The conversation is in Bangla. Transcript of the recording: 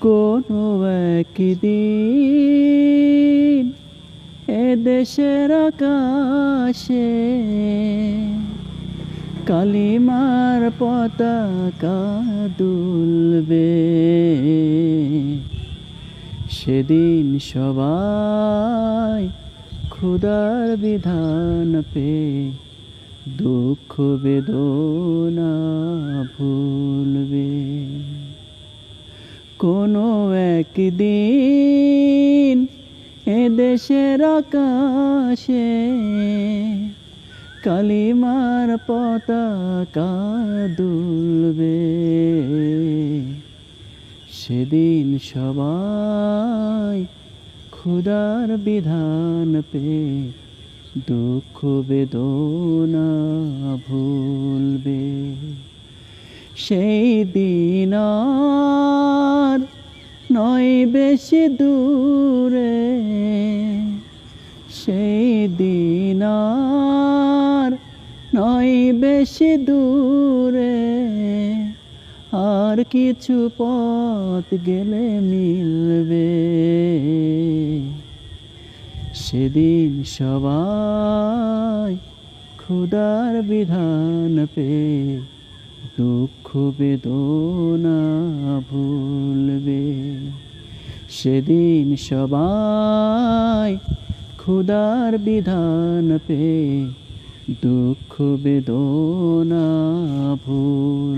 কোনো একদিন এ দেশের আকাশে কালিমার পতাকা দুলবে। সেদিন সবাই খুদার বিধান পে দুঃখ বেদনা কোনো একদিন এ দেশের আকাশে কালিমার পতাকা দুলবে। সেদিন সবাই খুদার বিধান পে দুঃখ বেদনা ভুলবে। সেই দিন নয় বেশি দূরে, সেই দিন নয় বেশি দূরে। আর কিছু পথ গেলে মিলবে। সেদিন সবাই খুদার বিধান পে দুঃখ বেদনা ভুলবে। সেদিন সবাই খুদার বিধান পে দুঃখ বেদনা ভুলবে